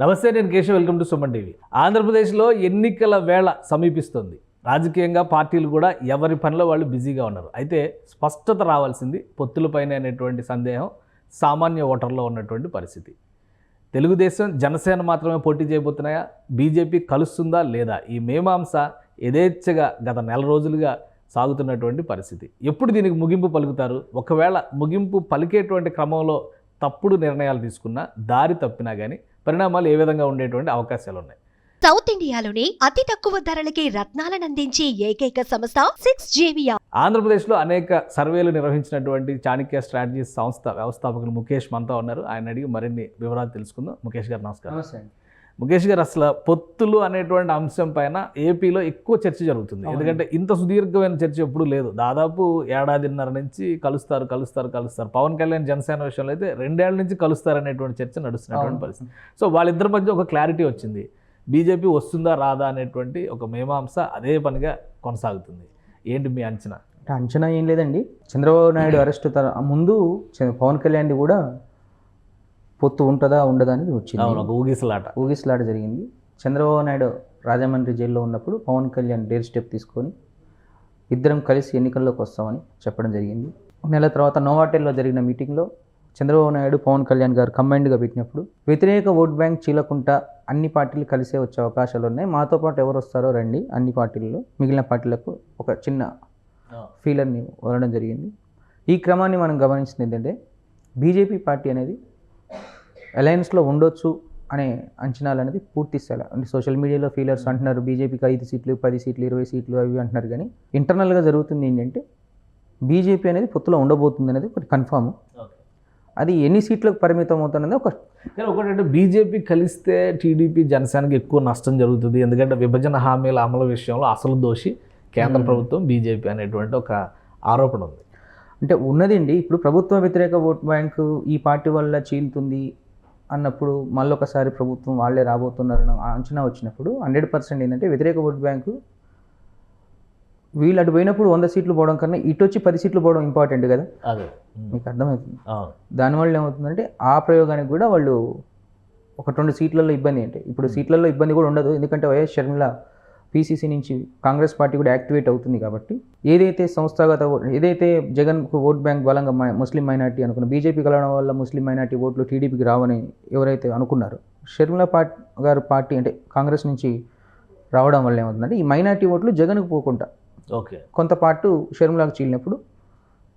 నమస్తే నేను Keshav. Welcome to Suman TV. ఆంధ్రప్రదేశ్లో ఎన్నికల వేళ సమీపిస్తుంది. రాజకీయంగా పార్టీలు కూడా ఎవరి పనిలో వాళ్ళు బిజీగా ఉన్నారు. అయితే స్పష్టత రావాల్సింది పొత్తులపైన అనేటువంటి సందేహం సామాన్య ఓటర్లో ఉన్నటువంటి పరిస్థితి. తెలుగుదేశం జనసేన మాత్రమే పోటీ చేయబోతున్నాయా? బీజేపీ కలుస్తుందా లేదా? ఈ మేమాంస యథేచ్ఛగా గత నెల రోజులుగా సాగుతున్నటువంటి పరిస్థితి. ఎప్పుడు దీనికి ముగింపు పలుకుతారు? ఒకవేళ ముగింపు పలికేటువంటి క్రమంలో తప్పుడు నిర్ణయాలు తీసుకున్నా దారి తప్పినా కానీ పరిణామాలు ఏ విధంగా ఉండేటువంటి అవకాశాలు ఉన్నాయి సౌత్ ఇండియాలోనే అతి తక్కువ ధరలకి రత్నాలను అందించే ఏకైక సంస్థ సిక్స్ జేవియా ఆంధ్రప్రదేశ్లో అనేక సర్వేలు నిర్వహించినటువంటి చాణక్య స్ట్రాటజీస్ సంస్థ వ్యవస్థాపకులు ముఖేష్ మనతో ఉన్నారు. ఆయన అడిగి మరిన్ని వివరాలు తెలుసుకుందాం. ముఖేష్ గారు నమస్కారం. ముఖేష్ గారు అసలు పొత్తులు అనేటువంటి అంశం పైన ఏపీలో ఎక్కువ చర్చ జరుగుతుంది. ఎందుకంటే ఇంత సుదీర్ఘమైన చర్చ ఎప్పుడూ లేదు. దాదాపు ఏడాదిన్నర నుంచి కలుస్తారు కలుస్తారు కలుస్తారు. పవన్ కళ్యాణ్ జనసేన విషయంలో అయితే రెండేళ్ళ నుంచి కలుస్తారు అనేటువంటి చర్చ నడుస్తున్నటువంటి. పరిస్థితి. సో వాళ్ళిద్దరి మధ్య ఒక క్లారిటీ వచ్చింది. బీజేపీ వస్తుందా రాదా అనేటువంటి ఒక మీమాంస అదే పనిగా కొనసాగుతుంది. ఏంటి మీ అంచనా? అంటే అంచనా ఏం లేదండి. చంద్రబాబు నాయుడు అరెస్ట్ ముందు పవన్ కళ్యాణ్ది కూడా పొత్తు ఉంటుందా ఉండదా అనేది వచ్చింది. ఊగిసలాట. ఊగిసలాట జరిగింది. చంద్రబాబు నాయుడు రాజమండ్రి జైల్లో ఉన్నప్పుడు పవన్ కళ్యాణ్ డేర్ స్టెప్ తీసుకొని ఇద్దరం కలిసి ఎన్నికల్లోకి వస్తామని చెప్పడం జరిగింది. నెల తర్వాత నోవాటెల్లో జరిగిన మీటింగ్లో చంద్రబాబు నాయుడు పవన్ కళ్యాణ్ గారు కంబైన్డ్గా పెట్టినప్పుడు వ్యతిరేక ఓట్ బ్యాంక్ చీలకుంటా అన్ని పార్టీలు కలిసే వచ్చే అవకాశాలు ఉన్నాయి. మాతో పాటు ఎవరు వస్తారో రండి. అన్ని పార్టీల్లో మిగిలిన పార్టీలకు ఒక చిన్న ఫీలర్ని వదలడం జరిగింది. ఈ క్రమాన్ని మనం గమనించింది ఏంటంటే బీజేపీ పార్టీ అనేది అలయన్స్లో ఉండొచ్చు అనే అంచనాలు అనేది పూర్తి స్థాయి. అంటే సోషల్ మీడియాలో ఫీలర్స్ అంటున్నారు బీజేపీకి ఐదు సీట్లు పది సీట్లు ఇరవై సీట్లు అవి అంటున్నారు. కానీ ఇంటర్నల్గా జరుగుతుంది ఏంటంటే బీజేపీ అనేది పొత్తులో ఉండబోతుంది అనేది ఒకటి కన్ఫామ్. అది ఎన్ని సీట్లకు పరిమితం అవుతున్నది ఒక కానీ ఒకటంటే బీజేపీ కలిస్తే టీడీపీ జనసేనకి ఎక్కువ నష్టం జరుగుతుంది. ఎందుకంటే విభజన హామీల అమలు విషయంలో అసలు దోషి కేంద్ర ప్రభుత్వం బీజేపీ అనేటువంటి ఒక ఆరోపణ ఉంది. అంటే ఉన్నదండి. ఇప్పుడు ప్రభుత్వ వ్యతిరేక ఓట్ బ్యాంకు ఈ పార్టీ వల్ల చీలుతుంది. అన్నప్పుడు మళ్ళొకసారి ప్రభుత్వం వాళ్ళే రాబోతున్నారని అంచనా వచ్చినప్పుడు హండ్రెడ్ పర్సెంట్ ఏంటంటే వ్యతిరేక ఓట్ బ్యాంకు వీళ్ళు అటు పోయినప్పుడు వంద సీట్లు పోవడం కన్నా ఇటు వచ్చి పది సీట్లు పోవడం ఇంపార్టెంట్ కదా. అదే. మీకు అర్థమవుతుంది? దానివల్ల ఏమవుతుందంటే ఆ ప్రయోగానికి కూడా వాళ్ళు ఒక రెండు సీట్లలో ఇబ్బంది అంటే ఇప్పుడు సీట్లలో ఇబ్బంది కూడా ఉండదు. ఎందుకంటే వైఎస్ షర్మిల పీసీసీ నుంచి కాంగ్రెస్ పార్టీ కూడా యాక్టివేట్ అవుతుంది కాబట్టి ఏదైతే సంస్థాగత ఏదైతే జగన్కు ఓట్ బ్యాంక్ బలంగా ముస్లిం మైనార్టీ అనుకున్న బీజేపీ కలవడం వల్ల ముస్లిం మైనార్టీ ఓట్లు టీడీపీకి రావని ఎవరైతే అనుకున్నారో షర్మిల పార్టీ గారు పార్టీ అంటే కాంగ్రెస్ నుంచి రావడం వల్ల ఏమవుతుందంటే ఈ మైనార్టీ ఓట్లు జగన్కు పోకుండా ఓకే. కొంత పాటు షర్మిలాకు చీలినప్పుడు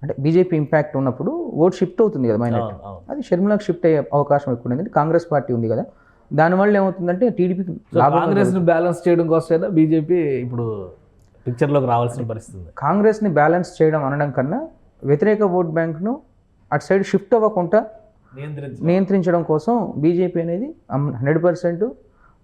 అంటే బీజేపీ ఇంపాక్ట్ ఉన్నప్పుడు ఓట్ షిఫ్ట్ అవుతుంది కదా మైనార్టీ. అది షర్మిలాకు షిఫ్ట్ అయ్యే అవకాశం ఎక్కువ ఉంది కాంగ్రెస్ పార్టీ ఉంది కదా దానివల్ల ఏమవుతుందంటే టీడీపీకి సో కాంగ్రెస్ని బ్యాలెన్స్ చేయడం కోసమైనా బీజేపీ ఇప్పుడు పిక్చర్లోకి రావాల్సిన పరిస్థితి ఉంది కాంగ్రెస్ని బ్యాలెన్స్ చేయడం అనడం కన్నా వ్యతిరేక ఓట్ బ్యాంక్ను అటు సైడ్ షిఫ్ట్ అవ్వకుండా నియంత్రించి నియంత్రించడం కోసం బీజేపీ అనేది హండ్రెడ్ పర్సెంట్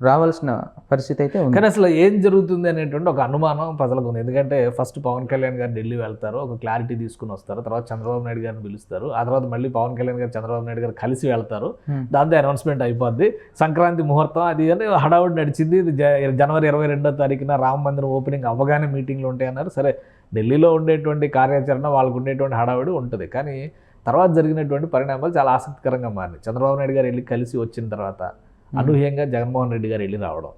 రావాల్సిన పరిస్థితి అయితే ఉంది. కానీ అసలు ఏం జరుగుతుంది అనేటువంటి ఒక అనుమానం ప్రజలకు ఉంది. ఎందుకంటే ఫస్ట్ పవన్ కళ్యాణ్ గారు ఢిల్లీ వెళ్తారు ఒక క్లారిటీ తీసుకుని వస్తారు. తర్వాత చంద్రబాబు నాయుడు గారిని పిలుస్తారు. ఆ తర్వాత మళ్ళీ పవన్ కళ్యాణ్ గారు చంద్రబాబు నాయుడు గారు కలిసి వెళ్తారు. దాంతో అనౌన్స్మెంట్ అయిపోద్ది. సంక్రాంతి ముహూర్తం అది అని హడావుడి నడిచింది. జనవరి ఇరవై రెండో తారీఖున రామ మందిరం ఓపెనింగ్ అవ్వగానే మీటింగ్లు ఉంటాయి అన్నారు. సరే ఢిల్లీలో ఉండేటువంటి కార్యాచరణ వాళ్ళకు ఉండేటువంటి హడావుడి ఉంటుంది. కానీ తర్వాత జరిగినటువంటి పరిణామాలు చాలా ఆసక్తికరంగా మారినాయి. చంద్రబాబు నాయుడు గారు వెళ్ళి కలిసి వచ్చిన తర్వాత అనూహ్యంగా జగన్మోహన్ రెడ్డి గారు వెళ్ళి రావడం.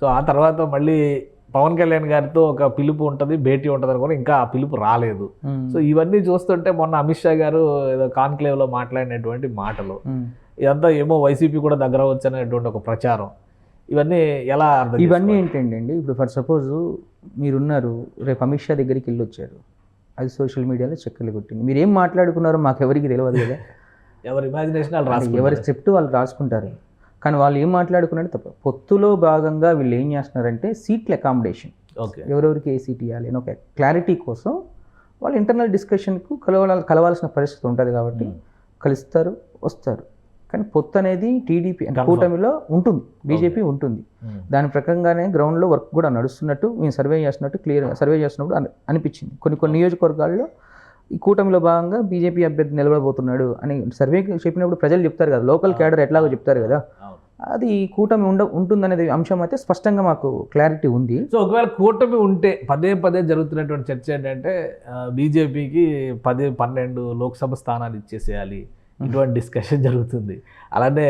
సో ఆ తర్వాత మళ్ళీ పవన్ కళ్యాణ్ గారితో ఒక పిలుపు ఉంటుంది భేటీ ఉంటుంది అనుకుని ఇంకా ఆ పిలుపు రాలేదు. సో ఇవన్నీ చూస్తుంటే మొన్న అమిత్ షా గారు ఏదో కాన్క్లేవ్లో మాట్లాడినటువంటి మాటలు. ఇదంతా ఏమో వైసీపీ కూడా దగ్గర వచ్చు అనేటువంటి ఒక ప్రచారం. ఇవన్నీ ఎలా అర్థం ఇవన్నీ? ఏంటండి ఇప్పుడు ఫర్ సపోజ్ మీరున్నారు రేపు అమిత్ షా దగ్గరికి వెళ్ళి వచ్చారు అది సోషల్ మీడియాలో చక్కర్లు కొట్టింది. మీరు ఏం మాట్లాడుకున్నారో మాకు ఎవరికి తెలియదు కదా. ఎవరి ఇమాజినేషన్ వాళ్ళు అంటే ఎవరి స్క్రిప్ట్ వాళ్ళు రాసుకుంటారు. కానీ వాళ్ళు ఏం మాట్లాడుకున్నారో తప్ప. పొత్తులో భాగంగా వీళ్ళు ఏం చేస్తున్నారంటే సీట్ల అకామిడేషన్ ఓకే. ఎవరెవరికి ఏ సీట్ ఇవ్వాలి అని ఒక క్లారిటీ కోసం వాళ్ళు ఇంటర్నల్ డిస్కషన్కు కలవాల కలవాల్సిన పరిస్థితి ఉంటుంది కాబట్టి కలుస్తారు వస్తారు. కానీ పొత్తు అనేది టీడీపీ అంటే. కూటమిలో ఉంటుంది. బీజేపీ ఉంటుంది. దాని ప్రకారంగానే గ్రౌండ్లో వర్క్ కూడా నడుస్తున్నట్టు మేము సర్వే చేస్తున్నట్టు క్లియర్ సర్వే చేస్తున్నప్పుడు అని- అనిపించింది. కొన్ని కొన్ని నియోజకవర్గాల్లో ఈ కూటమిలో భాగంగా బీజేపీ అభ్యర్థి నిలబడబోతున్నాడు అని సర్వే చెప్పినప్పుడు ప్రజలు చెప్తారు కదా లోకల్ క్యాడర్ ఎట్లాగో చెప్తారు కదా. అది కూటమి ఉండ ఉంటుందనేది అంశం అయితే స్పష్టంగా మాకు క్లారిటీ ఉంది. సో ఒకవేళ కూటమి ఉంటే పదే పదే జరుగుతున్నటువంటి చర్చ ఏంటంటే బీజేపీకి పదే పన్నెండు లోక్సభ స్థానాలు ఇచ్చేసేయాలి. ఇటువంటి డిస్కషన్ జరుగుతుంది. అలానే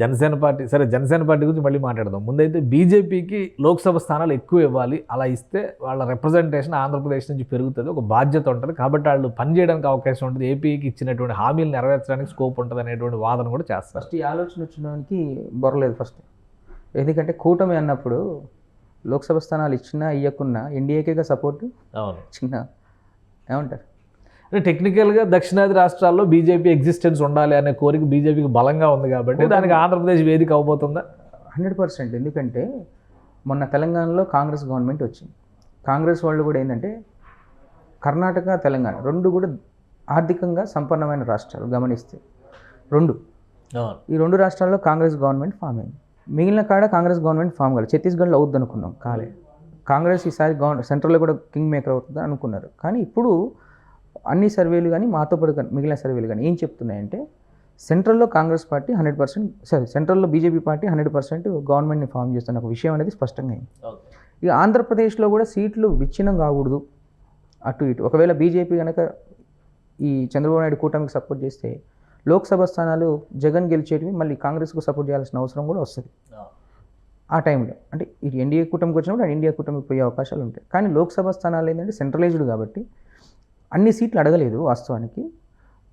జనసేన పార్టీ సరే జనసేన పార్టీ గురించి మళ్ళీ మాట్లాడదాం. ముందైతే బీజేపీకి లోక్సభ స్థానాలు ఎక్కువ ఇవ్వాలి. అలా ఇస్తే వాళ్ళ రిప్రజెంటేషన్ ఆంధ్రప్రదేశ్ నుంచి పెరుగుతుంది. ఒక బాధ్యత ఉంటుంది. కాబట్టి వాళ్ళు పనిచేయడానికి అవకాశం ఉంటుంది. ఏపీకి ఇచ్చినటువంటి హామీలు నెరవేర్చడానికి స్కోప్ ఉంటుంది అనేటువంటి వాదన కూడా చేస్తారు. ఫస్ట్ ఈ ఆలోచన వచ్చినడానికి బొరలేదు ఫస్ట్. ఎందుకంటే కూటమి అన్నప్పుడు లోక్సభ స్థానాలు ఇచ్చినా ఇవ్వకున్నా ఎన్డీఏకేగా సపోర్ట్ అవును. చిన్న ఏమంటారు? టెక్నికల్గా దక్షిణాది రాష్ట్రాల్లో బీజేపీ ఎగ్జిస్టెన్స్ ఉండాలి అనే కోరిక బీజేపీకి బలంగా ఉంది కాబట్టి దానికి ఆంధ్రప్రదేశ్ వేదిక అవబోతుందా హండ్రెడ్ పర్సెంట్. ఎందుకంటే మొన్న తెలంగాణలో కాంగ్రెస్ గవర్నమెంట్ వచ్చింది. కాంగ్రెస్ వాళ్ళు కూడా ఏంటంటే కర్ణాటక తెలంగాణ రెండు కూడా ఆర్థికంగా సంపన్నమైన రాష్ట్రాలు గమనిస్తే. రెండు. ఈ రెండు రాష్ట్రాల్లో కాంగ్రెస్ గవర్నమెంట్ ఫామ్ అయింది. మిగిలిన కాడ కాంగ్రెస్ గవర్నమెంట్ ఫామ్ కాలేదు. ఛత్తీస్గఢ్లో అవుద్ది అనుకున్నాం. కాలే. కాంగ్రెస్ ఈసారి గవర్న సెంట్రల్లో కూడా కింగ్ మేకర్ అవుతుంది అనుకున్నారు. కానీ ఇప్పుడు అన్ని సర్వేలు కానీ మాతో పాటు కానీ మిగిలిన సర్వేలు కానీ ఏం చెప్తున్నాయంటే సెంట్రల్లో Congress party hundred percent sorry సెంట్రల్లో బీజేపీ పార్టీ హండ్రెడ్ పర్సెంట్ గవర్నమెంట్ని ఫామ్ చేస్తున్న ఒక విషయం అనేది స్పష్టంగా అయింది. ఇక ఆంధ్రప్రదేశ్లో కూడా సీట్లు విచ్ఛిన్నం కాకూడదు అటు ఇటు. ఒకవేళ బీజేపీ కనుక ఈ చంద్రబాబు నాయుడు కూటమికి సపోర్ట్ చేస్తే లోక్సభ స్థానాలు జగన్ గెలిచేటివి మళ్ళీ కాంగ్రెస్కు సపోర్ట్ చేయాల్సిన అవసరం కూడా వస్తుంది. ఆ టైంలో. అంటే ఇటు ఎన్డీఏ కూటమికి వచ్చినప్పుడు ఇండియా కూటమికి పోయే అవకాశాలు ఉంటాయి. కానీ లోక్సభ స్థానాలు ఏంటంటే సెంట్రలైజ్డ్ కాబట్టి అన్ని సీట్లు అడగలేదు వాస్తవానికి.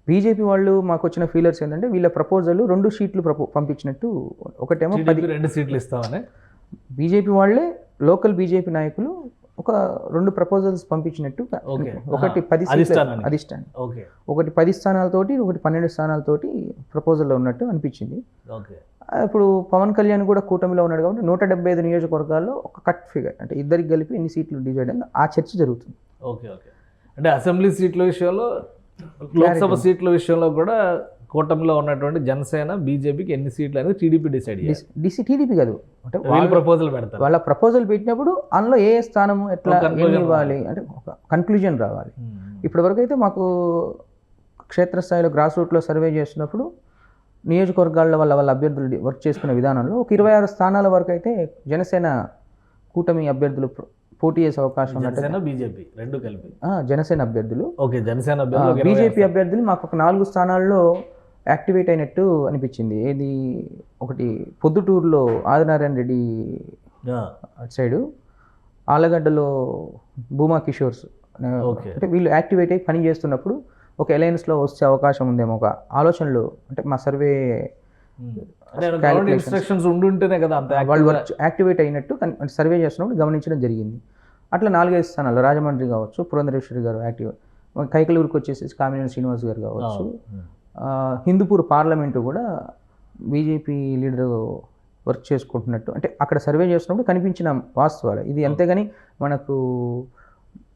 బీజేపీ వాళ్ళు మాకు వచ్చిన ఫీలర్స్ ఏంటంటే వీళ్ళ ప్రపోజల్ రెండు సీట్లు ప్రపో పంపించినట్టు ఒకటేమో పది రెండు సీట్లు ఇస్తామని? బీజేపీ వాళ్ళే లోకల్ బీజేపీ నాయకులు ఒక రెండు ప్రపోజల్స్ పంపించినట్టు. ఒకటి పది. అధిష్టానం ఒకటి పది స్థానాలతోటి ఒకటి పన్నెండు స్థానాలతోటి ప్రపోజల్లో ఉన్నట్టు అనిపించింది. ఇప్పుడు పవన్ కళ్యాణ్ కూడా కూటమిలో ఉన్నాడు కాబట్టి నూట డెబ్బై ఐదు నియోజకవర్గాల్లో ఒక కట్ ఫిగర్ అంటే ఇద్దరికి కలిపి ఎన్ని సీట్లు డివైడ్ అయింది ఆ చర్చ జరుగుతుంది. Okay okay. అంటే అసెంబ్లీ సీట్ల విషయంలో లోక్సభ సీట్ల విషయంలో కూడా కూటమిలో ఉన్నటువంటి జనసేన బీజేపీకి ఎన్ని సీట్లు అనేది టీడీపీ డిసైడ్ డిసి టీడీపీ కాదు. అంటే వీళ్ళు ప్రపోజల్ పెడతారు. వాళ్ళ ప్రపోజల్ పెట్టినప్పుడు అందులో ఏ స్థానం ఎట్లా ఇవ్వాలి? అంటే ఒక కన్క్లూజన్ రావాలి. మ్మ్. ఇప్పటివరకు అయితే మాకు క్షేత్రస్థాయిలో గ్రాస్ రూట్లో సర్వే చేస్తున్నప్పుడు నియోజకవర్గాల్లో వాళ్ళ వాళ్ళ అభ్యర్థులు వర్క్ చేసుకునే విధానంలో ఒక ఇరవై ఆరు స్థానాల వరకు అయితే జనసేన కూటమి అభ్యర్థులు పోటీ చేసే అవకాశం ఉన్నట్టు జనసేన బీజేపీ రెండు కలిపి. జనసేన అభ్యర్థులు. ఓకే జనసేన అభ్యర్థులు బీజేపీ అభ్యర్థులు మాకు ఒక నాలుగు స్థానాల్లో యాక్టివేట్ అయినట్టు అనిపించింది. ఏది? ఒకటి పొద్దుటూరులో ఆదినారాయణ రెడ్డి అటు సైడు ఆలగడ్డలో భూమా కిషోర్స్ ఓకే. అంటే వీళ్ళు యాక్టివేట్ అయ్యి పని చేస్తున్నప్పుడు ఒక అలయన్స్లో వచ్చే అవకాశం ఉందేమో ఒక ఆలోచనలు. అంటే మా సర్వే ఇన్స్ట్రక్షన్స్ ఉండుంటేనే కదా అంత వాళ్ళు వర్క్ యాక్టివేట్ అయినట్టు సర్వే చేస్తున్నప్పుడు గమనించడం జరిగింది. అట్లా నాలుగైదు స్థానాలు రాజమండ్రి కావచ్చు పురంధరేశ్వరి గారు యాక్టివ్ కైకలూరుకి వచ్చేసి కామినేని శ్రీనివాస్ గారు కావచ్చు హిందూపూర్ పార్లమెంటు కూడా బీజేపీ లీడర్ వర్క్ చేసుకుంటున్నట్టు అంటే అక్కడ సర్వే చేస్తున్నప్పుడు కనిపించిన వాస్తవాలు. ఇది అంతేగాని మనకు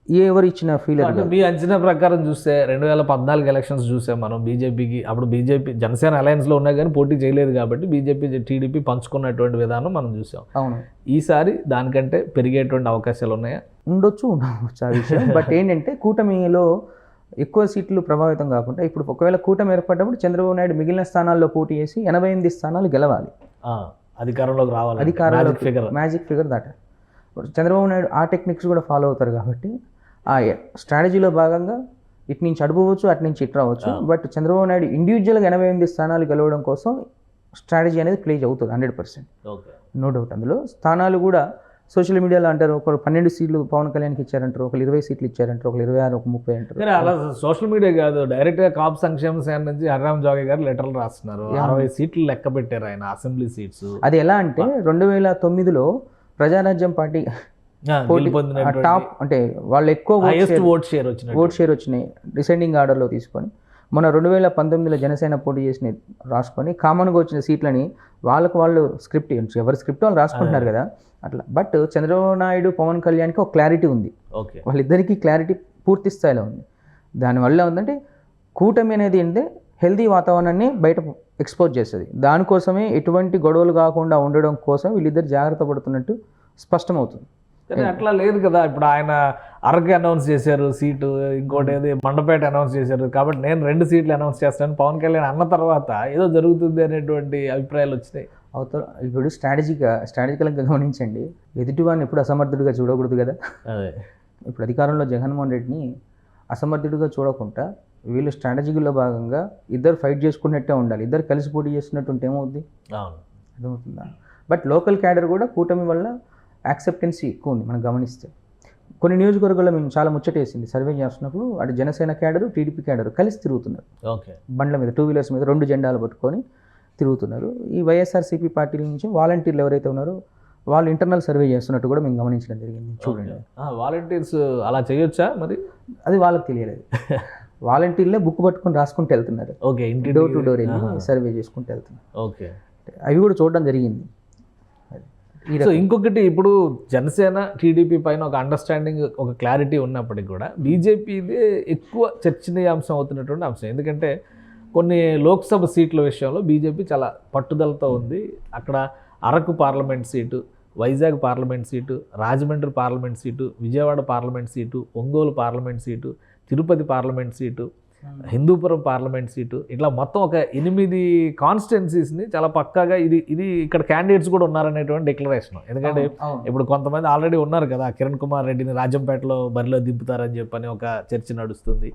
ఎవరు ఇచ్చిన ఫీలర్ అంటే మీ అంచనా ప్రకారం చూస్తే రెండు వేల పద్నాలుగు ఎలక్షన్స్ చూసాం మనం. బీజేపీకి అప్పుడు బీజేపీ జనసేన alliance లో ఉన్నా కానీ పోటీ చేయలేదు కాబట్టి బీజేపీ టీడీపీ పంచుకున్నటువంటి విధానం మనం చూసాం. అవును. ఈసారి దానికంటే పెరిగేటువంటి అవకాశాలు ఉన్నాయా? ఉండొచ్చు ఉండవచ్చు ఆ విషయం. బట్ ఏంటంటే కూటమిలో ఎక్కువ సీట్లు ప్రభావితం కాకుండా ఇప్పుడు ఒకవేళ కూటమి ఏర్పడ్డప్పుడు చంద్రబాబు నాయుడు మిగిలిన స్థానాల్లో పోటీ చేసి ఎనభై ఎనిమిది స్థానాలు గెలవాలి. అధికారంలోకి రావాలి అధికారంలో ఫిగర్ మ్యాజిక్ ఫిగర్ దాట ఇప్పుడు చంద్రబాబు నాయుడు ఆ టెక్నిక్స్ కూడా ఫాలో అవుతారు కాబట్టి స్ట్రాటజీలో భాగంగా ఇటు నుంచి అడుపోవచ్చు అటు నుంచి ఇటు రావచ్చు. బట్ చంద్రబాబు నాయుడు ఇండివిజువల్గా ఎనభై ఎనిమిది స్థానాలు గెలవడం కోసం స్ట్రాటజీ అనేది ప్లే అవుతుంది హండ్రెడ్ పర్సెంట్. నో డౌట్ అందులో. స్థానాలు కూడా సోషల్ మీడియాలో అంటారు ఒకరు పన్నెండు సీట్లు పవన్ కళ్యాణ్కి ఇచ్చారంటారు ఒకరు ఇరవై సీట్లు ఇచ్చారంటారు ఒకరు ఇరవై ఆరు ఒక ముప్పై అంటారు. అలా సోషల్ మీడియా కాదు డైరెక్ట్గా కాపు సంక్షేమ సేన నుంచి హరిరామ్ జోగి గారు లెటర్లు రాస్తున్నారు. అరవై సీట్లు లెక్క పెట్టారు ఆయన అసెంబ్లీ సీట్స్. అది ఎలా అంటే రెండు వేల తొమ్మిదిలో ప్రజారాజ్యం పార్టీ టాప్ అంటే వాళ్ళు ఎక్కువ ఓట్ షేర్ వచ్చినట్టు ఓట్ షేర్ వచ్చినాయి. డిసెండింగ్ ఆర్డర్లో తీసుకొని. మన రెండు వేల పంతొమ్మిదిలో జనసేన పోటీ చేసిన రాసుకొని కామన్గా వచ్చిన సీట్లని వాళ్ళకు వాళ్ళు స్క్రిప్ట్ ఎవరి స్క్రిప్ట్ వాళ్ళు రాసుకుంటున్నారు కదా. అట్లా. బట్ చంద్రబాబు నాయుడు పవన్ కళ్యాణ్కి ఒక క్లారిటీ ఉంది. ఓకే వాళ్ళిద్దరికీ క్లారిటీ పూర్తి స్థాయిలో ఉంది. దానివల్ల ఉందంటే కూటమి అనేది ఏంటంటే హెల్తీ వాతావరణాన్ని బయట ఎక్స్పోజ్ చేస్తుంది. దానికోసమే ఎటువంటి గొడవలు కాకుండా ఉండడం కోసం వీళ్ళిద్దరు జాగ్రత్త పడుతున్నట్టు స్పష్టమవుతుంది. కానీ అట్లా లేదు కదా. ఇప్పుడు ఆయన అరకు అనౌన్స్ చేశారు సీటు ఇంకోటి ఏది మండపేట అనౌన్స్ చేశారు. కాబట్టి నేను రెండు సీట్లు అనౌన్స్ చేస్తాను. పవన్ కళ్యాణ్ అన్న తర్వాత ఏదో జరుగుతుంది అనేటువంటి అభిప్రాయాలు వచ్చినాయి. అవతల ఇప్పుడు స్ట్రాటజీగా స్ట్రాటజికల్గా గమనించండి. ఎదుటివాడిని ఎప్పుడు అసమర్థుడిగా చూడకూడదు కదా. అదే. ఇప్పుడు అధికారంలో జగన్మోహన్ రెడ్డిని అసమర్థుడిగా చూడకుండా వీళ్ళు స్ట్రాటజీలో భాగంగా ఇద్దరు ఫైట్ చేసుకున్నట్టే ఉండాలి. ఇద్దరు కలిసి పోటీ చేస్తున్నట్టు ఉంటే ఏమవుద్ది? అవును. అర్థమవుతుందా? బట్ లోకల్ క్యాడర్ కూడా కూటమి వల్ల యాక్సెప్టెన్సీ ఎక్కువ ఉంది మనం గమనిస్తే. కొన్ని నియోజకవర్గాల్లో మేము చాలా ముచ్చటేసింది. సర్వే చేస్తున్నప్పుడు అటు జనసేన క్యాడరు టీడీపీ క్యాడరు కలిసి తిరుగుతున్నారు. ఓకే. బండ్ల మీద టూ వీలర్స్ మీద రెండు జెండాలు పట్టుకొని తిరుగుతున్నారు. ఈ వైఎస్ఆర్సీపీ పార్టీల నుంచి వాలంటీర్లు ఎవరైతే ఉన్నారో వాళ్ళు ఇంటర్నల్ సర్వే చేస్తున్నట్టు కూడా మేము గమనించడం జరిగింది. చూడండి. వాలంటీర్స్ అలా చేయొచ్చా మరి? అది వాళ్ళకి తెలియలేదు. వాలంటీర్లే బుక్ పట్టుకొని రాసుకుంటూ వెళ్తున్నారు. ఓకే ఇంటి డోర్ టు డోర్ వెళ్ళి సర్వే చేసుకుంటూ వెళ్తున్నారు. ఓకే. అవి కూడా చూడడం జరిగింది. సో ఇంకొకటి ఇప్పుడు జనసేన టీడీపీ పైన ఒక అండర్స్టాండింగ్ ఒక క్లారిటీ ఉన్నప్పటికీ కూడా బీజేపీది ఎక్కువ చర్చనీయాంశం అవుతున్నటువంటి అంశం. ఎందుకంటే కొన్ని లోక్సభ సీట్ల విషయంలో బీజేపీ చాలా పట్టుదలతో ఉంది. అక్కడ Araku parliament seat Vizag parliament seat Rajahmundry parliament seat Vijayawada parliament seat Ongole parliament seat Tirupati parliament seat Hindupuram parliament seat. ఇట్లా మొత్తం ఒక ఎనిమిది కాన్స్టిట్యున్సీస్ని చాలా పక్కాగా ఇది ఇది ఇక్కడ క్యాండిడేట్స్ కూడా ఉన్నారనేటువంటి డిక్లరేషన్ ఎందుకంటే. ఇప్పుడు కొంతమంది ఆల్రెడీ ఉన్నారు కదా కిరణ్ కుమార్ రెడ్డిని రాజంపేటలో బరిలో దింపుతారని చెప్పని ఒక చర్చ నడుస్తుంది.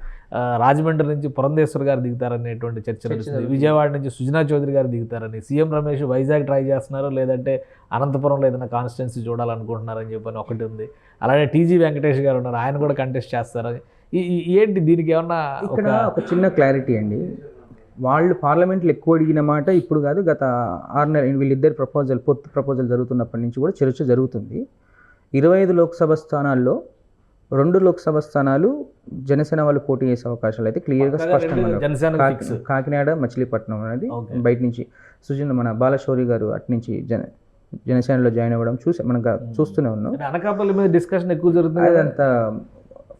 రాజమండ్రి నుంచి పురంధేశ్వర్ గారు దిగుతారనేటువంటి చర్చ నడుస్తుంది. విజయవాడ నుంచి సుజనా చౌదరి గారు దిగుతారని సీఎం రమేష్ వైజాగ్ ట్రై చేస్తున్నారు లేదంటే అనంతపురంలో ఏదైనా కాన్స్టిట్యున్సీ చూడాలనుకుంటున్నారని చెప్పని ఒకటి ఉంది. అలాగే టీజీ వెంకటేష్ గారు ఉన్నారు ఆయన కూడా కంటెస్ట్ చేస్తారని. ఏంటి దీనికి ఏమన్నా ఇక్కడ ఒక చిన్న క్లారిటీ అండి. వాళ్ళు పార్లమెంట్లో ఎక్కువ అడిగిన మాట ఇప్పుడు కాదు గత ఆరు నెలలు వీళ్ళిద్దరు ప్రపోజల్ పొత్తు ప్రపోజల్ జరుగుతున్నప్పటి నుంచి కూడా చర్చ జరుగుతుంది. ఇరవై ఐదు లోక్సభ స్థానాల్లో రెండు లోక్సభ స్థానాలు జనసేన వాళ్ళు పోటీ చేసే అవకాశాలు అయితే క్లియర్గా స్పష్టంగా కాకినాడ మచిలీపట్నం అనేది. బయట నుంచి సుజన్ మన బాలశౌరి గారు అటు నుంచి జన జనసేనలో జాయిన్ అవ్వడం చూసి మనం చూస్తూనే ఉన్నాం. అనకాపల్లి మీద డిస్కషన్ ఎక్కువ జరుగుతుంది అదంతా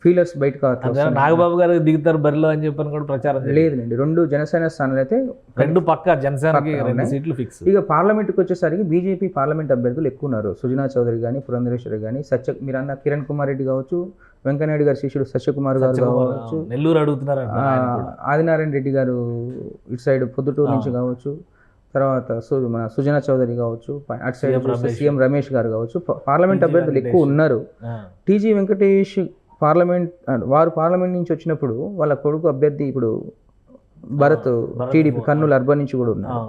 ఫీలర్స్ బయటకు. నాగబాబు గారు దిగుతారు బరిలో అని చెప్పని కూడా ప్రచారం. లేదులేండి రెండు జనసేన స్థానాలు అయితే రెండు పక్క ఉన్నాయి. సీట్లు ఫిక్స్ ఇక పార్లమెంట్కి వచ్చేసరికి బీజేపీ పార్లమెంట్ అభ్యర్థులు ఎక్కువ ఉన్నారు సుజనా చౌదరి కానీ పురంధరేశ్వరి కానీ సత్య మీరు అన్న కిరణ్ కుమార్ రెడ్డి కావచ్చు వెంకయ్యనాయుడు గారి శిష్యుడు సత్యకుమార్ గారు కావచ్చు నెల్లూరు అడుగుతున్నారు ఆదినారాయణ రెడ్డి గారు ఇటు సైడ్ పొద్దుటూరు నుంచి కావచ్చు తర్వాత మన సుజనా చౌదరి కావచ్చు అటు సైడ్ సీఎం రమేష్. గారు కావచ్చు పార్లమెంట్ అభ్యర్థులు ఎక్కువ. ఉన్నారు టీజీ వెంకటేష్ పార్లమెంట్ వారు పార్లమెంట్ నుంచి వచ్చినప్పుడు వాళ్ళ కొడుకు అభ్యర్థి ఇప్పుడు భరత్ టీడీపీ కర్నూలు అర్బన్ నుంచి కూడా ఉన్నారు.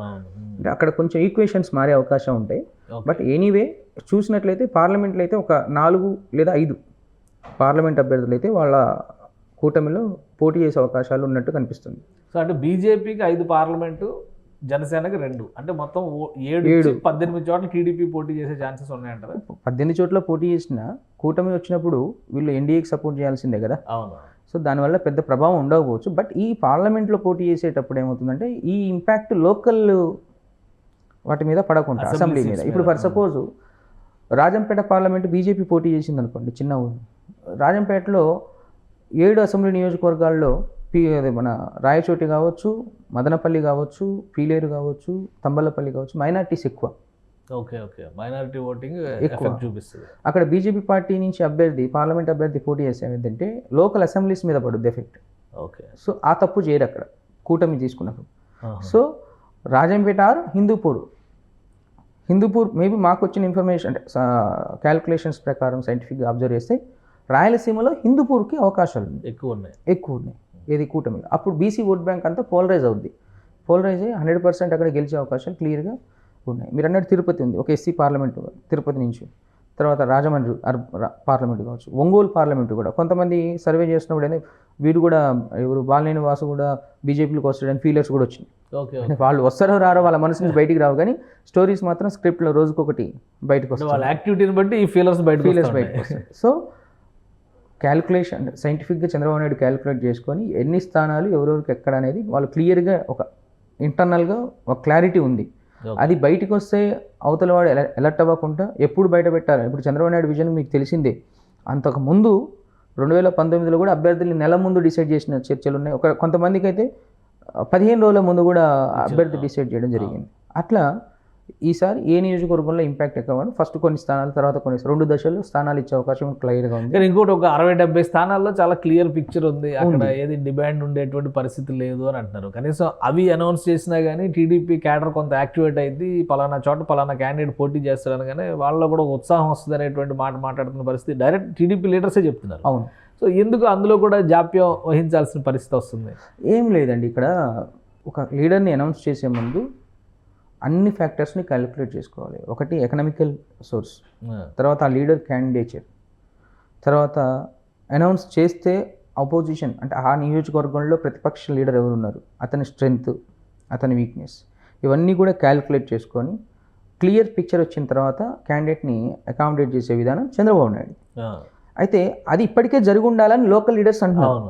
అంటే అక్కడ కొంచెం ఈక్వేషన్స్ మారే అవకాశం ఉంటాయి బట్ ఎనీవే చూసినట్లయితే పార్లమెంట్లో అయితే ఒక నాలుగు లేదా ఐదు పార్లమెంట్ అభ్యర్థులు అయితే వాళ్ళ కూటమిలో పోటీ చేసే అవకాశాలు ఉన్నట్టు కనిపిస్తుంది. సో అంటే బీజేపీకి ఐదు పార్లమెంటు జనసేనకి రెండు. అంటే మొత్తం ఏడు పద్దెనిమిది చోట్ల టీడీపీ పోటీ చేసే ఛాన్సెస్ ఉన్నాయంటారా? పద్దెనిమిది చోట్ల పోటీ చేసిన కూటమి వచ్చినప్పుడు వీళ్ళు ఎన్డీఏకి సపోర్ట్ చేయాల్సిందే కదా. అవును. సో దానివల్ల పెద్ద ప్రభావం ఉండకపోవచ్చు. బట్ ఈ పార్లమెంట్లో పోటీ చేసేటప్పుడు ఏమవుతుందంటే ఈ ఇంపాక్ట్ లోకల్ వాటి మీద పడకుండా అసెంబ్లీ మీద. ఇప్పుడు for suppose Rajampet parliament BJP పోటీ చేసింది అనుకోండి చిన్న ఊరు. రాజంపేటలో ఏడు అసెంబ్లీ నియోజకవర్గాల్లో పి అదే మన రాయచోటి కావచ్చు మదనపల్లి కావచ్చు పీలేరు కావచ్చు తంబలపల్లి కావచ్చు మైనార్టీస్ ఎక్కువ. Okay okay. మైనారిటీ ఓటింగ్ ఎక్కువ. చూపిస్తుంది. అక్కడ బీజేపీ పార్టీ నుంచి అభ్యర్థి పార్లమెంట్ అభ్యర్థి పోటీ చేసే ఏంటంటే లోకల్ అసెంబ్లీస్ మీద పడుద్ది ఎఫెక్ట్. ఓకే. సో ఆ తప్పు చేయరు అక్కడ కూటమి తీసుకున్నప్పుడు. So Rajampet or Hindupur. Hindupur maybe మాకు వచ్చిన ఇన్ఫర్మేషన్ అంటే క్యాల్కులేషన్స్ ప్రకారం సైంటిఫిక్గా అబ్జర్వ్ చేస్తే రాయలసీమలో హిందూపూర్కి అవకాశాలు ఉన్నాయి. ఎక్కువ ఉన్నాయి. ఎక్కువ ఉన్నాయి. ఏది కూటమి అప్పుడు బీసీ ఓట్ బ్యాంక్ అంతా పోలరైజ్ అవుద్ది. పోలరైజ్ అయ్యి హండ్రెడ్ పర్సెంట్ అక్కడ గెలిచే అవకాశాలు క్లియర్గా ఉన్నాయి. మీరు అన్నట్టు తిరుపతి ఉంది. ఒక ఎస్సీ పార్లమెంట్ తిరుపతి నుంచి. తర్వాత రాజమండ్రి పార్లమెంట్ కావచ్చు. ఒంగోలు పార్లమెంట్ కూడా. కొంతమంది సర్వే చేసినప్పుడు ఏంది వీరు కూడా ఎవరు బాలినేని వాసు కూడా బీజేపీలోకి వస్తాడని ఫీలర్స్ కూడా వచ్చింది. వాళ్ళు వస్తారో రారో వాళ్ళ మనసు నుంచి బయటికి రావు. కానీ స్టోరీస్ మాత్రం స్క్రిప్ట్లో రోజుకొకటి బయటకు వస్తాయి. వాళ్ళ యాక్టివిటీని బట్టి ఈ ఫీలర్స్ బయట ఫీలర్స్ బయటకు వస్తాయి. సో క్యాలిక్యులేషన్ సైంటిఫిక్గా చంద్రబాబు నాయుడు క్యాలిక్యులేట్ చేసుకొని ఎన్ని స్థానాలు ఎవరెవరికి ఎక్కడ అనేది వాళ్ళు క్లియర్గా ఒక ఇంటర్నల్గా ఒక క్లారిటీ ఉంది. అది బయటికి వస్తే అవతల వాడు ఎల ఎలర్ట్ అవ్వకుండా ఎప్పుడు బయట పెట్టాలి? ఇప్పుడు చంద్రబాబు నాయుడు విజన్ మీకు తెలిసిందే. అంతకు ముందు రెండు వేల పంతొమ్మిదిలో కూడా అభ్యర్థులు నెల ముందు డిసైడ్ చేసిన చర్చలు ఉన్నాయి. ఒక కొంతమందికి అయితే పదిహేను రోజుల ముందు కూడా అభ్యర్థి డిసైడ్ చేయడం జరిగింది. అట్లా ఈసారి ఏ నియోజకవర్గంలో ఇంపాక్ట్ ఎక్కువ ఫస్ట్ కొన్ని స్థానాలు తర్వాత కొన్ని రెండు దశల్లో స్థానాలు ఇచ్చే అవకాశం క్లియర్గా ఉంది. కానీ ఇంకోటి ఒక అరవై డెబ్బై స్థానాల్లో చాలా క్లియర్ పిక్చర్ ఉంది. అక్కడ. ఏది డిమాండ్ ఉండేటువంటి పరిస్థితి లేదు అని అంటున్నారు. కనీసం అవి అనౌన్స్ చేసినా కానీ టీడీపీ క్యాడర్ కొంత యాక్టివేట్ అయింది పలానా చోట పలానా క్యాండిడేట్ పోటీ చేస్తారని కానీ వాళ్ళలో కూడా ఒక ఉత్సాహం వస్తుంది అనేటువంటి మాట మాట్లాడుతున్న పరిస్థితి. డైరెక్ట్ టీడీపీ లీడర్సే చెప్తున్నారు. అవును. సో ఎందుకు అందులో కూడా జాప్యం వహించాల్సిన పరిస్థితి వస్తుంది? ఏం లేదండి. ఇక్కడ ఒక లీడర్ని అనౌన్స్ చేసే ముందు అన్ని ఫ్యాక్టర్స్ని క్యాలిక్యులేట్ చేసుకోవాలి. ఒకటి ఎకనామికల్ సోర్స్ తర్వాత ఆ లీడర్ క్యాండిడేచర్ తర్వాత అనౌన్స్ చేస్తే అపోజిషన్ అంటే ఆ నియోజకవర్గంలో ప్రతిపక్ష లీడర్ ఎవరు ఉన్నారు అతని స్ట్రెంగ్త్ అతని వీక్నెస్ ఇవన్నీ కూడా క్యాలిక్యులేట్ చేసుకొని క్లియర్ పిక్చర్ వచ్చిన తర్వాత క్యాండిడేట్ని అకామిడేట్ చేసే విధానం చంద్రబాబు నాయుడు. అయితే అది ఇప్పటికే జరిగి ఉండాలని లోకల్ లీడర్స్ అంటున్నారు.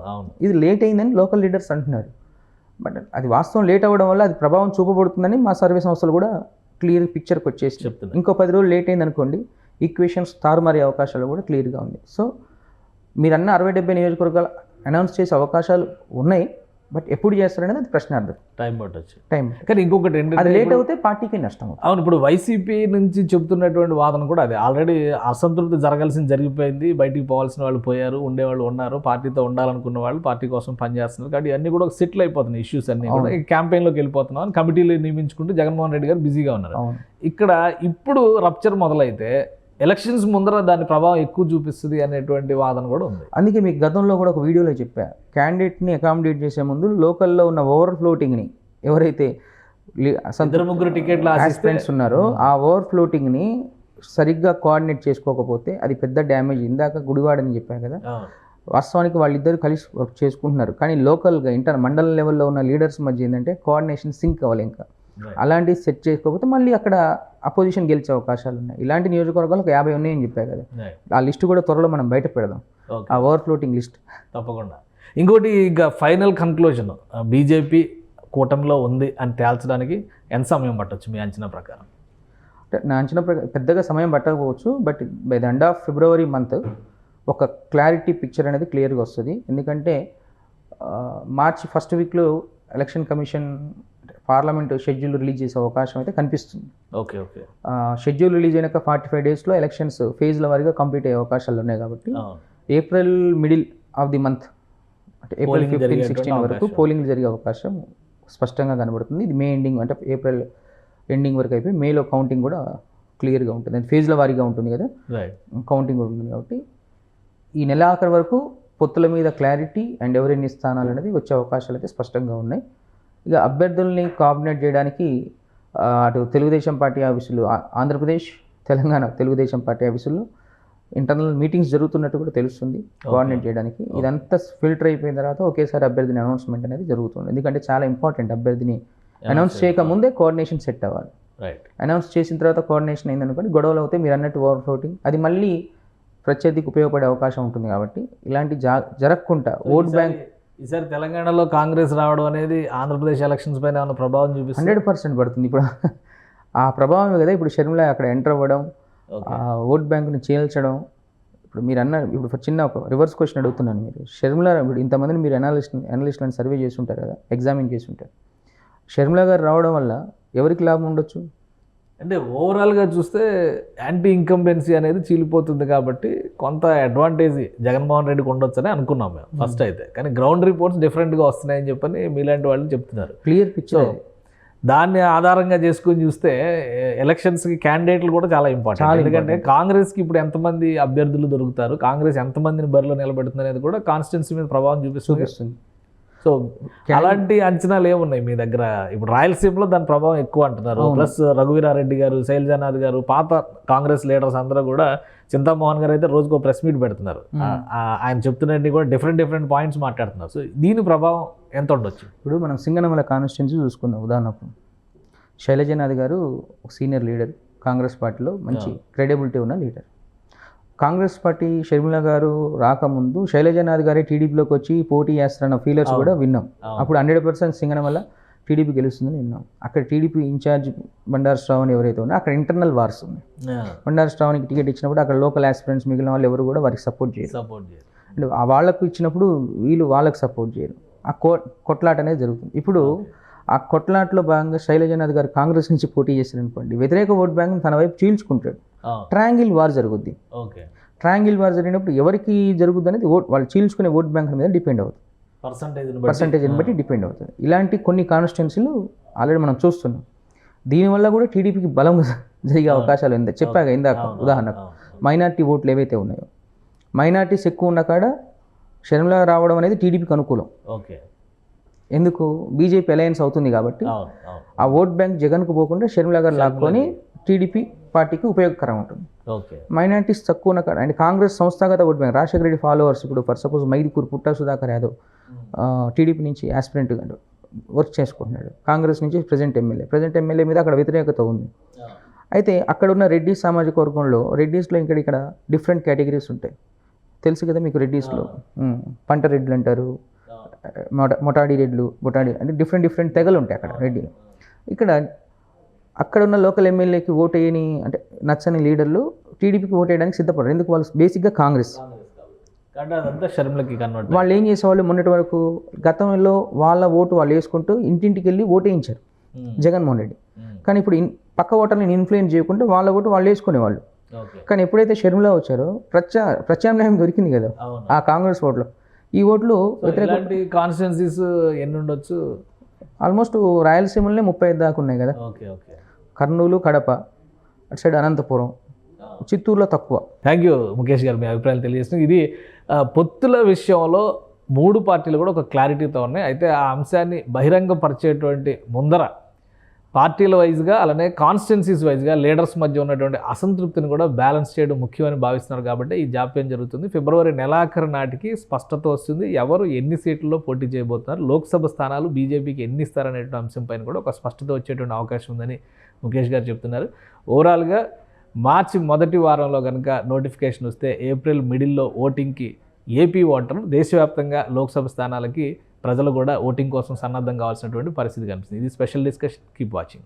ఇది లేట్ అయిందని లోకల్ లీడర్స్ అంటున్నారు. బట్ అది వాస్తవం లేట్ అవ్వడం వల్ల అది ప్రభావం చూపబడుతుందని మా సర్వే సంస్థలు కూడా క్లియర్ పిక్చర్కి వచ్చేసి చెప్తున్నా ఇంకో పది రోజులు లేట్ అయింది అనుకోండి ఈక్వేషన్స్ తారుమారే అవకాశాలు కూడా క్లియర్గా ఉంది. సో మీరు అన్న అరవై డెబ్బై నియోజకవర్గాలు అనౌన్స్ చేసే అవకాశాలు ఉన్నాయి. బట్ ఎప్పుడు చేస్తారనేది అది ప్రశ్నార్థం టైం పట్టొచ్చు. టైం. కానీ ఇంకొకటి ఏంటంటే అది లేట్ అవుతే పార్టీకి నష్టం అవుతుంది. అవును ఇప్పుడు వైసీపీ నుంచి చెప్తున్నటువంటి వాదన కూడా అదే. ఆల్రెడీ అసంతృప్తి జరగాల్సింది జరిగిపోయింది. బయటికి పోవాల్సిన వాళ్ళు పోయారు ఉండేవాళ్ళు ఉన్నారు పార్టీతో ఉండాలనుకున్న వాళ్ళు పార్టీ కోసం పనిచేస్తున్నారు కాబట్టి అన్ని కూడా సెటిల్ అయిపోతున్నాయి ఇష్యూస్ అన్ని కూడా. క్యాంపెయిన్లోకి వెళ్ళిపోతున్నాం అని కమిటీలు నియమించుకుంటూ జగన్మోహన్ రెడ్డి గారు బిజీగా ఉన్నారు. ఇక్కడ ఇప్పుడు రప్చర్ మొదలైతే ఎలక్షన్స్ ముందర దాని ప్రభావం ఎక్కువ చూపిస్తుంది అనేటువంటి వాదన కూడా ఉంది. అందుకే మీకు గతంలో కూడా ఒక వీడియోలో చెప్పా. క్యాండిడేట్ని అకామిడేట్ చేసే ముందు లోకల్లో ఉన్న ఓవర్ ఫ్లోటింగ్ని ఎవరైతే ఇద్దరు ముగ్గురు టికెట్లు ఆస్పిరెంట్స్ ఉన్నారో ఆ ఓవర్ ఫ్లోటింగ్ని సరిగ్గా కోఆర్డినేట్ చేసుకోకపోతే అది పెద్ద డ్యామేజ్ ఇందాక గుడివాడని చెప్పాను కదా. వాస్తవానికి వాళ్ళిద్దరు కలిసి వర్క్ చేసుకుంటున్నారు. కానీ లోకల్గా ఇంటర్ మండల లెవెల్లో ఉన్న లీడర్స్ మధ్య ఏంటంటే కోఆర్డినేషన్ సింక్ అవ్వాలి ఇంకా. అలాంటివి సెట్ చేసుకోకపోతే మళ్ళీ అక్కడ అపోజిషన్ గెలిచే అవకాశాలు ఉన్నాయి. ఇలాంటి నియోజకవర్గాలు ఒక యాభై ఉన్నాయని చెప్పా కదా. ఆ లిస్ట్ కూడా త్వరలో మనం బయట పెడదాం. ఆ ఓవర్ ఫ్లోటింగ్ లిస్ట్ తప్పకుండా. ఇంకోటి ఇక ఫైనల్ కన్క్లూజన్ బీజేపీ కూటమిలో ఉంది అని తేల్చడానికి ఎంత సమయం పట్టొచ్చు మీ అంచనా ప్రకారం? అంటే నా అంచనా ప్రకారం పెద్దగా సమయం పట్టకపోవచ్చు but by the end of February month ఒక క్లారిటీ పిక్చర్ అనేది క్లియర్గా వస్తుంది. ఎందుకంటే మార్చి ఫస్ట్ వీక్లో election commission parliament schedule release చేసే అవకాశం అయితే కనిపిస్తుంది. Okay okay. షెడ్యూల్ రిలీజ్ అయినాక ఫార్టీ ఫైవ్ డేస్లో ఎలక్షన్స్ ఫేజ్ల వారీగా కంప్లీట్ అయ్యే అవకాశాలు ఉన్నాయి కాబట్టి April middle of the month అంటే ఏప్రిల్ ఫిఫ్టీన్ సిక్స్టీన్ వరకు. పోలింగ్ జరిగే అవకాశం స్పష్టంగా కనబడుతుంది. ఇది మే ఎండింగ్ అంటే ఏప్రిల్ ఎండింగ్ వరకు అయిపోయి మేలో కౌంటింగ్ కూడా క్లియర్గా ఉంటుంది. అంటే ఫేజ్ల వారీగా ఉంటుంది కదా? కౌంటింగ్ కూడా ఉంటుంది కాబట్టి ఈ నెలాఖరు వరకు పొత్తుల మీద క్లారిటీ అండ్ ఎవరెన్ని స్థానాలు అనేది వచ్చే అవకాశాలు అయితే స్పష్టంగా ఉన్నాయి. ఇక అభ్యర్థుల్ని కోఆర్డినేట్ చేయడానికి అటు తెలుగుదేశం పార్టీ ఆఫీసులు ఆంధ్రప్రదేశ్ తెలంగాణ తెలుగుదేశం పార్టీ ఆఫీసుల్లో ఇంటర్నల్ మీటింగ్స్ జరుగుతున్నట్టు కూడా తెలుస్తుంది కోఆర్డినేట్ చేయడానికి. ఇదంతా ఫిల్టర్ అయిపోయిన తర్వాత ఒకేసారి అభ్యర్థిని అనౌన్స్మెంట్ అనేది జరుగుతుంది. ఎందుకంటే చాలా ఇంపార్టెంట్ అభ్యర్థిని అనౌన్స్ చేయక ముందే కోఆర్డినేషన్ సెట్ అవ్వాలి. రైట్ అనౌన్స్ చేసిన తర్వాత కోఆర్డినేషన్ అయిందనుకోండి గొడవలు అవుతాయి మీరు అన్నట్టు ఓవర్ ఫ్లోటింగ్ అది మళ్ళీ ప్రత్యర్థికి ఉపయోగపడే అవకాశం ఉంటుంది కాబట్టి ఇలాంటి జా జరగకుండా ఓట్ బ్యాంక్ ఈసారి తెలంగాణలో కాంగ్రెస్ రావడం అనేది ఆంధ్రప్రదేశ్ ఎలక్షన్స్ పైన ఏమైనా ప్రభావం చూపిస్తుంది? హండ్రెడ్ పర్సెంట్ పడుతుంది. ఇప్పుడు ఆ ప్రభావమే కదా ఇప్పుడు షర్మిల అక్కడ ఎంటర్ అవ్వడం ఓట్ బ్యాంకుని చీల్చడం. ఇప్పుడు మీరు అన్న ఇప్పుడు చిన్న ఒక రివర్స్ క్వశ్చన్ అడుగుతున్నాను మీరు. షర్మిల ఇప్పుడు ఇంతమందిని మీరు అనలిస్ట్ అనలిస్ట్లను సర్వే చేసి ఉంటారు కదా ఎగ్జామిన్ చేసి ఉంటారు. షర్మిల గారు రావడం వల్ల ఎవరికి లాభం ఉండొచ్చు? అంటే ఓవరాల్గా చూస్తే యాంటీ ఇంకంబెన్సీ అనేది చీలిపోతుంది కాబట్టి కొంత అడ్వాంటేజ్ జగన్మోహన్ రెడ్డికి ఉండొచ్చని అనుకున్నాం మేము ఫస్ట్ అయితే. కానీ గ్రౌండ్ రిపోర్ట్స్ డిఫరెంట్గా వస్తున్నాయని చెప్పని మీలాంటి వాళ్ళు చెప్తున్నారు. క్లియర్ పిక్చర్ దాన్ని ఆధారంగా చేసుకొని చూస్తే ఎలక్షన్స్కి క్యాండిడేట్లు కూడా చాలా ఇంపార్టెంట్ ఎందుకంటే కాంగ్రెస్కి ఇప్పుడు ఎంతమంది అభ్యర్థులు దొరుకుతారు కాంగ్రెస్ ఎంతమందిని బరిలో నిలబెడుతుంది అనేది కూడా కాన్స్టిట్యున్సీ మీద ప్రభావం చూపిస్తుంది. సో అలాంటి అంచనాలు ఏమున్నాయి మీ దగ్గర? ఇప్పుడు రాయలసీమలో దాని ప్రభావం ఎక్కువ అంటున్నారు. ప్లస్ రఘువీరారెడ్డి గారు శైలజానాథ్ గారు పాత కాంగ్రెస్ లీడర్స్ అందరూ కూడా చింతామోహన్ గారు అయితే రోజుకో ప్రెస్ మీట్ పెడుతున్నారు. ఆయన చెప్తున్నట్టు కూడా డిఫరెంట్ డిఫరెంట్ పాయింట్స్ మాట్లాడుతున్నారు. సో దీని ప్రభావం ఎంత ఉండొచ్చు? ఇప్పుడు మనం సింగనమల కాన్స్టిట్యున్సీ చూసుకుందాం ఉదాహరణకు. శైలజనాథ్ గారు ఒక సీనియర్ లీడర్ కాంగ్రెస్ పార్టీలో మంచి క్రెడిబిలిటీ ఉన్న లీడర్ కాంగ్రెస్ పార్టీ షర్మిల గారు రాకముందు శైలజనాథ్ గారే టీడీపీలోకి వచ్చి పోటీ చేస్తారన్న ఫీలర్స్ కూడా విన్నాం. అప్పుడు హండ్రెడ్ పర్సెంట్ సింగనమల టీడీపీ గెలుస్తుందని విన్నాం. అక్కడ టీడీపీ ఇన్ఛార్జ్ బండారు శ్రావణ్ ఎవరైతే ఉన్నారో అక్కడ ఇంటర్నల్ వార్స్ ఉన్నాయి. బండారు శ్రావణ్కి టికెట్ ఇచ్చినప్పుడు అక్కడ లోకల్ ఆస్పిరెంట్స్ మిగిలిన వాళ్ళు ఎవరు కూడా వారికి సపోర్ట్ చేయరు. సపోర్ట్ చేయాలి అంటే ఆ వాళ్ళకు ఇచ్చినప్పుడు వీళ్ళు వాళ్ళకు సపోర్ట్ చేయరు. ఆ కొట్లాట అనేది జరుగుతుంది. ఇప్పుడు ఆ కొట్లాటలో భాగంగా శైలజనాథ్ గారు కాంగ్రెస్ నుంచి పోటీ చేశారు అనుకోండి వ్యతిరేక ఓట్ బ్యాంక్ తన వైపు చీల్చుకుంటాడు. ట్రయాంగిల్ వార్ జరుగుద్ది. ఓకే. ట్రయాంగిల్ వార్ జరిగినప్పుడు ఎవరికి జరుగుద్ది అనేది ఓట్ వాళ్ళు చీల్చుకునే ఓట్ బ్యాంక్ మీద డిపెండ్ అవుతుంది. పర్సంటేజ్ పర్సంటేజ్ని బట్టి. డిపెండ్ అవుతుంది. ఇలాంటి కొన్ని కాన్స్టిట్యున్సీలు ఆల్రెడీ మనం చూస్తున్నాం. దీనివల్ల కూడా టీడీపీకి బలం జరిగే అవకాశాలు ఉంది. చెప్పాక ఇందాక ఉదాహరణకు మైనార్టీ ఓట్లు ఏవైతే ఉన్నాయో మైనార్టీస్ ఎక్కువ ఉన్న కాడ షర్మిల రావడం అనేది టీడీపీకి అనుకూలం. ఓకే. ఎందుకు? బీజేపీ అలయన్స్ అవుతుంది కాబట్టి ఆ ఓట్ బ్యాంక్ జగన్కు పోకుండా షర్మిల గారు లాక్కొని టీడీపీ పార్టీకి ఉపయోగకరం ఉంటుంది. ఓకే. మైనార్టీస్ తక్కువ ఉన్న అండ్ కాంగ్రెస్ సంస్థాగత vote bank Rajasekhara Reddy followers ఇప్పుడు for suppose Mydukur Putta Sudhakar Yadav TDP నుంచి యాస్పిరెంట్గా వర్క్ చేసుకుంటున్నాడు. కాంగ్రెస్ నుంచి ప్రజెంట్ ఎమ్మెల్యే ప్రజెంట్ ఎమ్మెల్యే మీద అక్కడ వ్యతిరేకత ఉంది. అయితే అక్కడ ఉన్న రెడ్డి సామాజిక వర్గంలో రెడ్డిస్లో ఇక్కడ ఇక్కడ డిఫరెంట్ కేటగిరీస్ ఉంటాయి. తెలుసు కదా మీకు రెడ్డిస్లో. పంట రెడ్లు అంటారు మొట మొటాడి రెడ్లు బొటాడి అంటే డిఫరెంట్ డిఫరెంట్ తెగలు ఉంటాయి అక్కడ రెడ్డిలో. ఇక్కడ అక్కడ ఉన్న లోకల్ ఎమ్మెల్యేకి ఓటు వేయని అంటే నచ్చని లీడర్లు టీడీపీకి ఓటు వేయడానికి సిద్ధపడరు. ఎందుకు? వాళ్ళు బేసిక్గా కాంగ్రెస్. వాళ్ళు ఏం చేసేవాళ్ళు? మొన్నటి వరకు గతంలో వాళ్ళ ఓటు వాళ్ళు వేసుకుంటూ ఇంటింటికి వెళ్ళి ఓటు వేయించారు జగన్మోహన్ రెడ్డి. కానీ ఇప్పుడు పక్క ఓటర్ని ఇన్ఫ్లుయెన్స్ చేయకుండా వాళ్ళ ఓటు వాళ్ళు వేసుకునేవాళ్ళు. కానీ ఎప్పుడైతే షర్మిల వచ్చారో ప్రత్యా ప్రత్యామ్నాయం దొరికింది కదా ఆ కాంగ్రెస్ ఓట్లు. ఈ ఓట్లు ఇలాంటి కాన్స్టిట్యున్సీస్ ఎన్ని ఉండొచ్చు? ఆల్మోస్ట్ రాయలసీమలోనే ముప్పై ఐదు దాకా ఉన్నాయి కదా. ఓకే ఓకే కర్నూలు కడప అటు సైడ్ అనంతపురం చిత్తూరులో తక్కువ. థ్యాంక్ యూ ముఖేష్ గారు మీ అభిప్రాయాలు తెలియజేస్తుంది ఇది పొత్తుల విషయంలో మూడు పార్టీలు కూడా ఒక క్లారిటీతో ఉన్నాయి. అయితే ఆ అంశాన్ని బహిరంగపరిచేటువంటి ముందర పార్టీల వైజ్గా అలానే కాన్స్టిట్యున్సీస్ వైజ్గా లీడర్స్ మధ్య ఉన్నటువంటి అసంతృప్తిని కూడా బ్యాలెన్స్ చేయడం ముఖ్యమని భావిస్తున్నారు కాబట్టి ఈ జాప్యం జరుగుతుంది. ఫిబ్రవరి నెలాఖరు నాటికి స్పష్టత వస్తుంది. ఎవరు ఎన్ని సీట్లలో పోటీ చేయబోతున్నారు? లోక్సభ స్థానాలు బీజేపీకి ఎన్ని ఇస్తారనేటువంటి అంశంపైన కూడా ఒక స్పష్టత వచ్చేటువంటి అవకాశం ఉందని ముఖేష్ గారు చెప్తున్నారు. ఓవరాల్గా మార్చి మొదటి వారంలో కనుక నోటిఫికేషన్ వస్తే ఏప్రిల్ మిడిల్లో ఓటింగ్కి ఏపీ ఓటర్లు దేశవ్యాప్తంగా లోక్సభ స్థానాలకి ప్రజలు కూడా ఓటింగ్ కోసం సన్నద్ధం కావాల్సినటువంటి పరిస్థితి కనిపిస్తుంది. ఇది స్పెషల్ డిస్కషన్ కీప్ వాచింగ్